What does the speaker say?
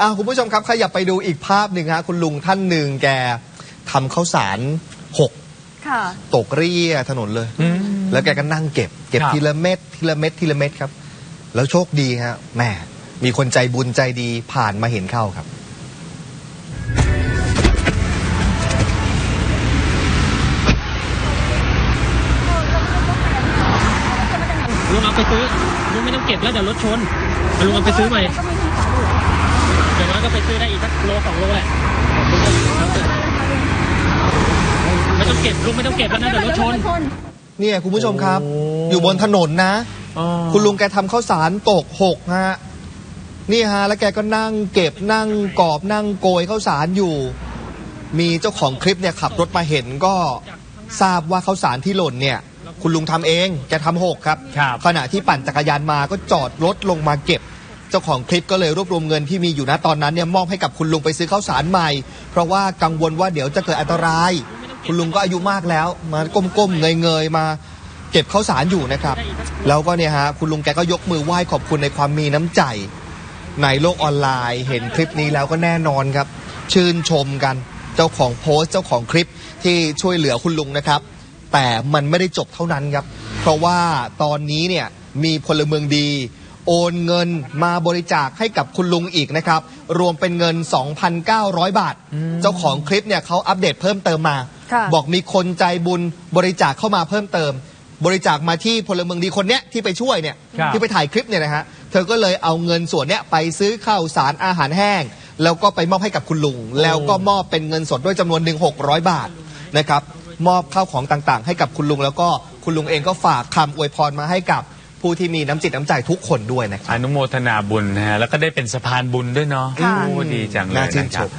อะคุณผู้ชมครับขยับไปดูอีกภาพหนึ่งฮะคุณลุงท่านหนึ่งแกทำข้าวสารหกค่ะ ตกเรียถนนเลย แล้วแกก็นั่งเก็บ เก็บครับ ทีละเม็ดทีละเม็ดทีละเม็ดครับ แล้วโชคดีฮะแหมมีคนใจบุญใจดีผ่านมาเห็นเข้าครับ ลุงเอาไปซื้อลุงไม่ต้องเก็บแล้วเดี๋ยวรถชนเอาลุงเอาไปซื้อใหม่อย่างน้อยก็ไป ซื้อได้อีกสักโลสองโลแหละลุงก็เอาไปไม่ต้องเก็บลุงไม่ต้องเก็บแล้วนะเดี๋ยวรถชน เนี่ยคุณผู้ชมครับ โอ้ อยู่บนถนนนะ คุณลุงแกทำข้าวสารตกหกฮะนี่ฮะ แล้วแกก็นั่งเก็บนั่งกอบนั่งโกยข้าวสารอยู่ มีเจ้าของคลิปเนี่ยขับรถมาเห็นก็ทราบว่าข้าวสารที่หล่นเนี่ย คุณลุงทำเองแกทำหกครับ ครับ ขณะที่ปั่นจักรยานมาก็จอดรถลงมาเก็บ เจ้าของคลิปก็เลยรวบรวมเงินที่มีอยู่นะตอนนั้นเนี่ยมอบให้กับคุณลุงไปซื้อข้าวสารใหม่ เพราะว่ากังวลว่าเดี๋ยวจะเกิดอันตราย คุณลุงก็อายุมากแล้ว มาก้มๆเงยๆมาเก็บข้าวสารอยู่นะครับ แล้วก็เนี่ยฮะคุณลุงแกก็ยกมือไหว้ขอบคุณในความมีน้ำใจ ในโลกออนไลน์เห็นคลิปนี้แล้วก็แน่นอนครับ ชื่นชมกันเจ้าของโพสต์เจ้าของคลิปที่ช่วยเหลือคุณลุงนะครับ แต่มันไม่ได้จบเท่านั้นครับ เพราะว่าตอนนี้เนี่ยมีพลเมืองดี โอนเงินมาบริจาคให้กับคุณลุงอีกนะครับ รวมเป็นเงิน 2,900 บาท เจ้าของคลิปเนี่ยเขาอัปเดตเพิ่มเติมมาค่ะบอกมีคนใจบุญบริจาคเข้ามาเพิ่มเติม บริจาคมาที่พลเมืองดีคนเนี้ยที่ไปช่วยเนี่ยครับที่ไปถ่ายคลิปเนี่ยนะฮะเธอก็เลยเอาเงินส่วนเนี้ยไปซื้อข้าวสารอาหารแห้ง แล้วก็ไปมอบให้กับคุณลุง แล้วก็มอบเป็นเงินสดด้วยจำนวนหนึ่งหกร้อยบาทนะครับมอบข้าวของต่างๆ ให้กับคุณลุง แล้วก็คุณลุงเองก็ฝากคำอวยพรมาให้กับ ผู้ที่มีน้ำจิตน้ำใจทุกคนด้วยนะครับ อนุโมทนาบุญนะฮะแล้วก็ได้เป็นสะพานบุญด้วยเนาะค่ะ โอ้ดีจังเลยน่าชื่นนะครัชบม